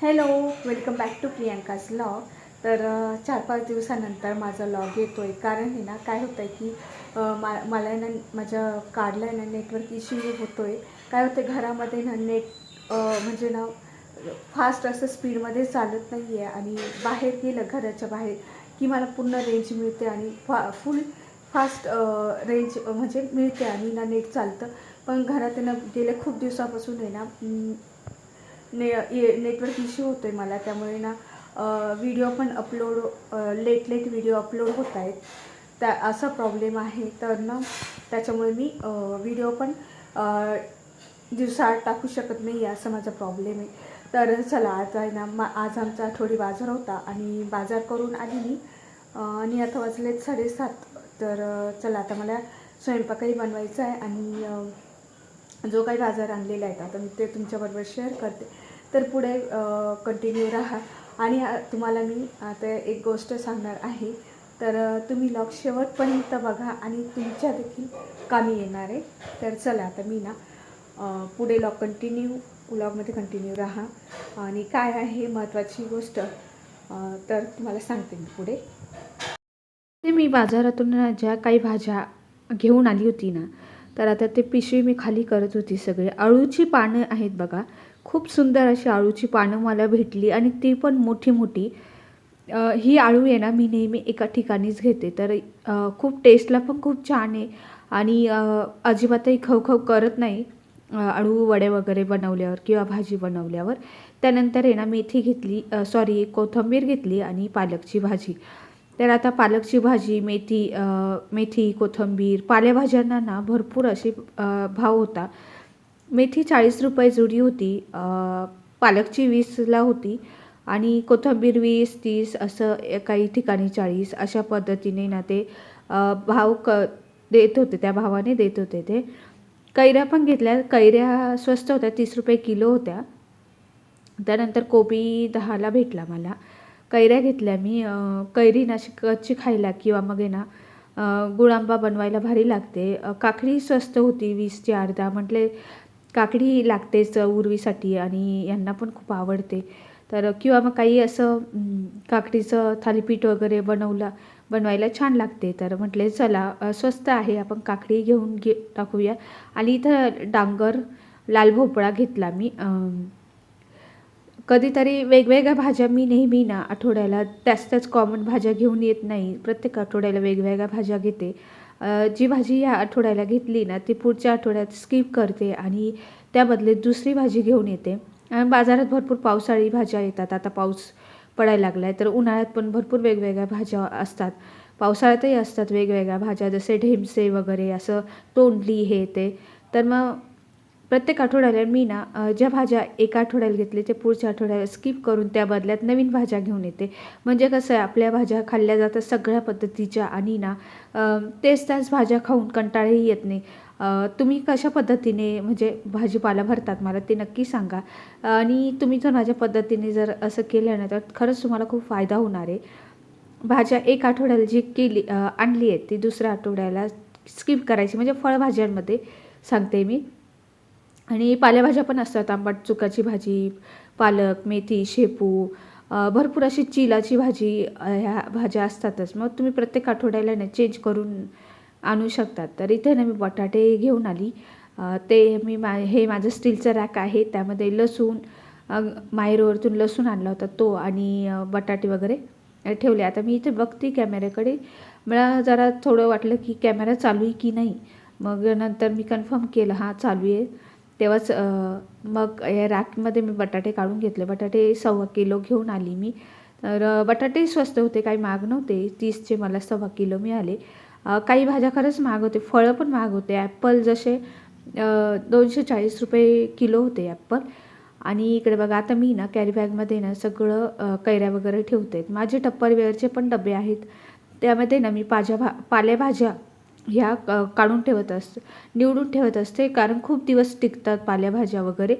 Hello welcome back to Priyanka's log तर चार पाच दिवसानंतर माझा लॉग येतो आहे कारण आहे ना काय होतं आहे की मा मला आहे ना माझ्या कार्डला आहे ना नेटवर्क इश्यू होतो आहे काय होतं आहे घरामध्ये ना नेट म्हणजे ना फास्ट असं स्पीडमध्ये चालत नाही आहे आणि बाहेर गेलं घराच्या बाहेर की मला पूर्ण रेंज मिळते आणि फा फुल फास्ट रेंज म्हणजे मिळते आणि ना नेट चालतं. पण घरात ना गेल्या खूप दिवसापासून आहे ना ने ये नेटवर्क इश्यू होतो आहे मला. त्यामुळे ना व्हिडिओ पण upload late late video upload होत आहेत. त्या असा प्रॉब्लेम आहे. तर ना त्याच्यामुळे मी व्हिडिओ पण दिवसाआड टाकू शकत नाही आहे असं माझा प्रॉब्लेम आहे. तर चला आज आहे ना मा आज आमचा थोडी बाजार होता आणि बाजार करून आली मी. आणि आता वाजलेत साडेसात. तर चला आता मला स्वयंपाकही बनवायचा आहे आणि जो काही बाजार आणलेला आहे आता मी ते तुमच्याबरोबर शेअर करते. तर पुढे कंटिन्यू राहा. आणि तुम्हाला मी आता एक गोष्ट सांगणार आहे. तर तुम्ही लॉग शेवटपर्यंत बघा आणि तुमच्या देखील कामी येणार आहे. तर चला आता मी ना पुढे लॉग कंटिन्यू व्लॉगमध्ये कंटिन्यू राहा. आणि काय आहे महत्त्वाची गोष्ट तर तुम्हाला सांगते मी पुढे. ते मी बाजारातून ज्या काही भाज्या घेऊन आली होती ना तर आता ते पिशवी मी खाली करत होती सगळे. अळूची पानं आहेत बघा. खूप सुंदर अशी अळूची पानं मला भेटली आणि ती पण मोठी मोठी. ही आळू आहे ना मी नेहमी एका ठिकाणीच घेते. तर खूप टेस्टला पण खूप छान आहे. आणि अजिबातही खवखव करत नाही आळू वडे वगैरे बनवल्यावर किंवा भाजी बनवल्यावर. त्यानंतर आहे ना मेथी घेतली सॉरी कोथिंबीर घेतली आणि पालकची भाजी. तर आता पालकची भाजी मेथी मेथी कोथिंबीर पालेभाज्यांना ना भरपूर असे भाव होता. मेथी चाळीस रुपये जुडी होती. पालकची वीसला होती. आणि कोथिंबीर वीस तीस असं काही ठिकाणी चाळीस अशा पद्धतीने ना ते भाव क देत होते. त्या भावाने देत होते ते. कैऱ्या पण घेतल्या. कैऱ्या स्वस्त होत्या. तीस रुपये किलो होत्या. त्यानंतर कोबी दहाला भेटला मला. कैऱ्या घेतल्या मी. कैरी ना अशी कच्ची खायला किंवा मग आहे ना गुळांबा बनवायला भारी लागते. काकडी स्वस्त होती वीसची अर्धा. म्हटले काकडी लागतेच उर्वीसाठी आणि यांना पण खूप आवडते. तर किंवा मग काही असं काकडीचं थालीपीठ वगैरे बनवलं बनवायला छान लागते. तर म्हटले चला स्वस्त आहे. आपण काकडी घेऊन घे टाकूया. आणि इथं डांगर लाल भोपळा घेतला मी. कधीतरी वेगवेगळ्या भाज्या मी नेहमी ना आठवड्याला त्याच त्याच कॉमन भाज्या घेऊन येत नाही. प्रत्येक आठवड्याला वेगवेगळ्या भाज्या घेते. जी भाजी या आठवड्याला घेतली ना ती पुढच्या आठवड्यात स्किप करते आणि त्यामधले दुसरी भाजी घेऊन येते. आणि बाजारात भरपूर पावसाळी भाज्या येतात. आता पाऊस पडायला लागला आहे तर उन्हाळ्यात पण भरपूर वेगवेगळ्या भाज्या असतात. पावसाळ्यातही असतात वेगवेगळ्या भाज्या जसे ढेमसे वगैरे असं तोंडली हे ते. तर मग प्रत्येक आठवड्याला मी ना ज्या भाज्या एका आठवड्याला घेतले ते पुढच्या आठवड्याला स्किप करून त्या बदल्यात नवीन भाज्या घेऊन येते. म्हणजे कसं आहे आपल्या भाज्या खाल्ल्या जातात सगळ्या पद्धतीच्या आणि ना तेच त्याच भाज्या खाऊन कंटाळाही येत नाही. तुम्ही कशा पद्धतीने म्हणजे भाजीपाला भरतात मला ते नक्की सांगा. आणि तुम्ही जर माझ्या पद्धतीने जर असं केलं ना तर खरंच तुम्हाला खूप फायदा होणार आहे. भाज्या एक आठवड्याला जी केली आणली आहे ती दुसऱ्या आठवड्याला स्किप करायची म्हणजे फळभाज्यांमध्ये सांगते मी. आणि पालेभाज्या पण असतात आंबट चुकाची भाजी पालक मेथी शेपू भरपूर अशी चिलाची भाजी ह्या भाज्या असतातच. मग तुम्ही प्रत्येक आठवड्याला ना चेंज करून आणू शकतात. तर इथे ना मी बटाटे घेऊन आली. ते मी मा हे माझं स्टीलचं रॅक आहे. त्यामध्ये लसूण मायरोवरतून लसूण आणला होता तो आणि बटाटे वगैरे ठेवले. आता मी इथे बघते कॅमेऱ्याकडे. मला जरा थोडं वाटलं की कॅमेरा चालू आहे की नाही. मग नंतर मी कन्फर्म केलं हां चालू आहे. तेव्हाच मग या रॅकमध्ये मी बटाटे काढून घेतले. बटाटे सव्वा किलो घेऊन आली मी. तर बटाटे स्वस्त होते काही महाग नव्हते. तीसचे मला सव्वा किलो मिळाले. काही भाज्या खरंच महाग होते. फळं पण महाग होते. ॲपल जसे दोनशे चाळीस रुपये किलो होते ॲपल. आणि इकडे बघा आता मी ना कॅरी बॅगमध्ये ना सगळं कैऱ्या वगैरे ठेवते. माझे टप्परवेअरचे पण डबे आहेत. त्यामध्ये ना मी पाज्या भा पालेभाज्या ह्या काढून ठेवत असते निवडून ठेवत असते. कारण खूप दिवस टिकतात पालेभाज्या वगैरे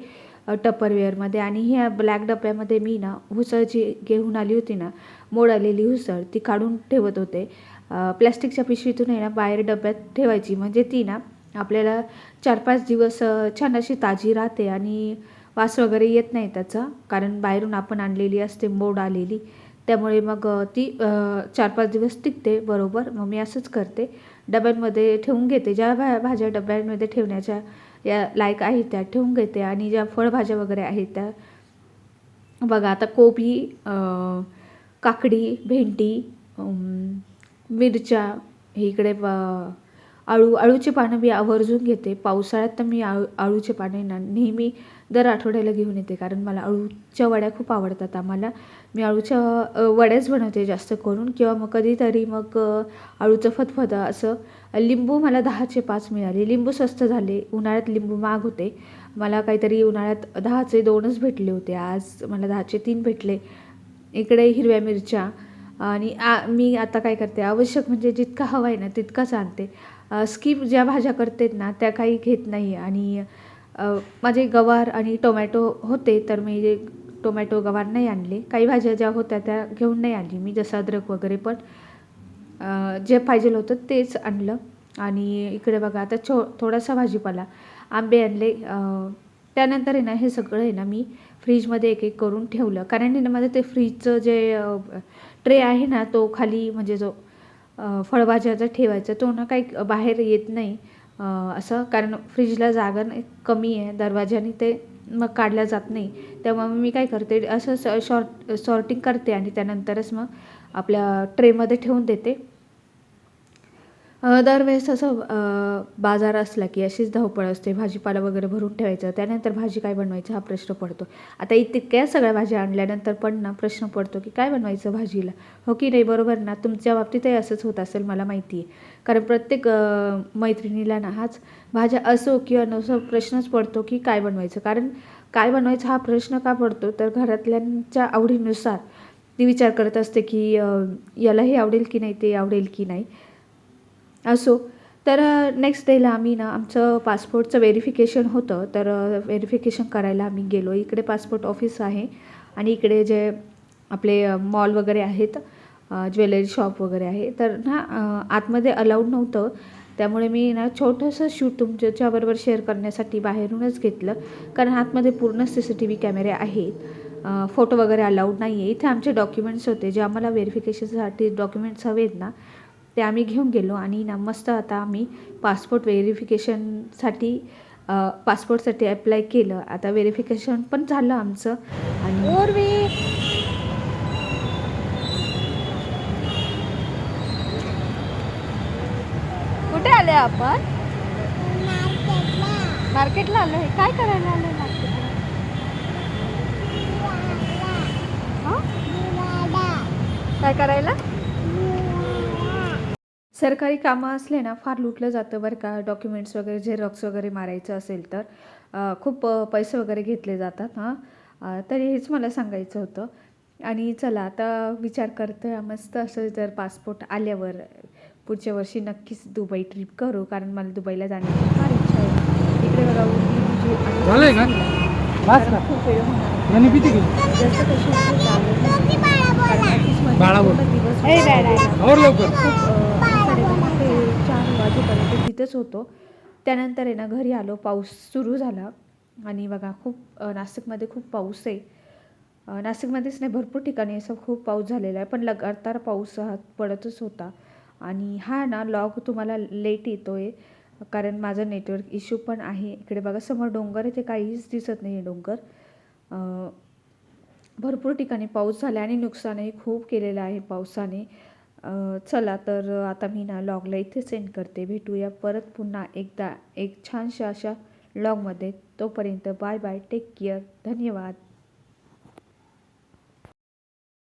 टपरवेअरमध्ये आणि ह्या ब्लॅक डब्यामध्ये मी ना हुसळ जी घेऊन आली होती ना मोड आलेली हुसळ ती काढून ठेवत होते. प्लॅस्टिकच्या पिशवीतून आहे ना बाहेर डब्यात ठेवायची. म्हणजे ती ना आपल्याला चार पाच दिवस छान अशी ताजी राहते आणि वास वगैरे येत नाही त्याचा. कारण बाहेरून आपण आणलेली असते मोड आलेली. त्यामुळे मग ती चार पाच दिवस टिकते बरोबर. मग मी असंच करते. डब्यांमध्ये ठेवून घेते. ज्या भा भाज्या डब्यांमध्ये ठेवण्याच्या या लायक आहेत त्या ठेवून घेते आणि ज्या फळभाज्या वगैरे आहेत त्या. बघा आता कोबी काकडी भेंडी मिरच्या इकडे ब- आळू आळूची पानं मी आवर्जून घेते. पावसाळ्यात तर मी आळू आळूचे पाने ना नेहमी दर आठवड्याला घेऊन येते कारण मला अळूच्या वड्या खूप आवडतात आम्हाला. मी अळूच्या वड्याच बनवते जास्त करून किंवा मग कधीतरी मग अळूचं फतफत असं. लिंबू मला दहाचे पाच मिळाले. लिंबू स्वस्त झाले. उन्हाळ्यात लिंबू महाग होते. मला काहीतरी उन्हाळ्यात दहाचे दोनच भेटले होते. आज मला दहाचे तीन भेटले. इकडे हिरव्या मिरच्या. आणि आ मी आता काय करते आवश्यक म्हणजे जितका हवा आहे ना तितकाच आणते. स्किप ज्या भाज्या करतेत ना त्या काही घेत नाही. आणि माझे गवार आणि टोमॅटो होते तर मी जे टोमॅटो गवार नाही आणले. काही भाज्या ज्या होत्या त्या घेऊन नाही आणली मी जसं अद्रक वगैरे पण जे पाहिजे होतं तेच आणलं. आणि इकडे बघा आता छो थोडासा भाजीपाला आंबे आणले. त्यानंतर आहे ना हे सगळं आहे ना मी फ्रीजमध्ये एक एक करून ठेवलं. कारण आहे ना माझं ते फ्रीजचं जे ट्रे आहे ना तो खाली म्हणजे जो फळभाज्याचा ठेवायचा तो ना काही बाहेर येत नाही. असं कारण फ्रीजला जागा नाही कमी आहे दरवाज्याने ते मग काढलं जात नाही. तेव्हा मग मी काय करते असं स शॉर्ट सॉर्टिंग करते आणि त्यानंतरच मग आपल्या ट्रेमध्ये ठेवून देते. दरवेळेस असं बाजार असला की अशीच धावपळ असते भाजीपाला वगैरे भरून ठेवायचं त्यानंतर भाजी काय बनवायचं हा प्रश्न पडतो. आता इतक्या सगळ्या भाज्या आणल्यानंतर पण ना प्रश्न पडतो की काय बनवायचं भाजीला? हो की नाही? बरोबर ना? तुमच्या बाबतीतही असंच होत असेल मला माहिती आहे. कारण प्रत्येक मैत्रिणीला ना हाच भाज्या असो किंवा नसो प्रश्नच पडतो की काय बनवायचं? कारण काय बनवायचं हा प्रश्न का पडतो? तर घरातल्यांच्या आवडीनुसार ती विचार करत असते की याला हे आवडेल की नाही ते आवडेल की नाही. असो. तर नेक्स्ट डेला आम्ही ना आमचं पासपोर्टचं व्हेरिफिकेशन होतं. तर व्हेरिफिकेशन करायला आम्ही गेलो. इकडे पासपोर्ट ऑफिस आहे. आणि इकडे जे आपले मॉल वगैरे आहेत ज्वेलरी शॉप वगैरे आहे. तर ना आतमध्ये अलाउड नव्हतं. त्यामुळे मी ना छोटंसं शूट तुमच्याबरोबर शेअर करण्यासाठी बाहेरूनच घेतलं. कारण आतमध्ये पूर्ण सी सी टी व्ही कॅमेरे आहेत. फोटो वगैरे अलाउड नाही आहे इथे आमचे डॉक्युमेंट्स होते. जे आम्हाला व्हेरिफिकेशनसाठी डॉक्युमेंट्स हवेत ना ते आम्ही घेऊन गेलो आणि ना मस्त आता आम्ही पासपोर्ट व्हेरिफिकेशनसाठी पासपोर्टसाठी अप्लाय केलं. आता व्हेरिफिकेशन पण झालं आमचं आणि कुठे आले आपण? मार्केटला आलो आहे काय करायला आलो मार्केटला? काय करायला? सरकारी कामं असले ना फार लुटलं जातं बरं का. डॉक्युमेंट्स वगैरे झेरॉक्स वगैरे मारायचं असेल तर खूप पैसे वगैरे घेतले जातात हां. तर हेच मला सांगायचं होतं. आणि चला आता विचार करते मस्त असं जर पासपोर्ट आल्यावर पुढच्या वर्षी नक्कीच दुबई ट्रिप करू कारण मला दुबईला जाण्याची फार इच्छा आहे. इकडे बघा म्हणजे. खूप वेळ होणार आहे. कशी चार वाजेपर्यंत तिथंच होतो. त्यानंतर आहे ना घरी आलो पाऊस सुरू झाला. आणि बघा खूप नाशिकमध्ये खूप पाऊस आहे. नाशिकमध्येच नाही भरपूर ठिकाणी असं खूप पाऊस झालेला आहे. पण लगातार पाऊस हा पडतच होता. आणि हा ना लॉग तुम्हाला लेट येतो आहे कारण माझं नेटवर्क इश्यू पण आहे. इकडे बघा समोर डोंगर आहे ते काहीच दिसत नाही आहे डोंगर. भरपूर ठिकाणी पाऊस झाला आणि नुकसानही खूप केलेलं आहे पावसाने. चला तर आता मी ना लॉगला इथे सेंड करते. भेटूया परत पुन्हा एकदा. एक छानशा अशा लॉगमध्ये तोपर्यंत बाय बाय टेक केअर धन्यवाद.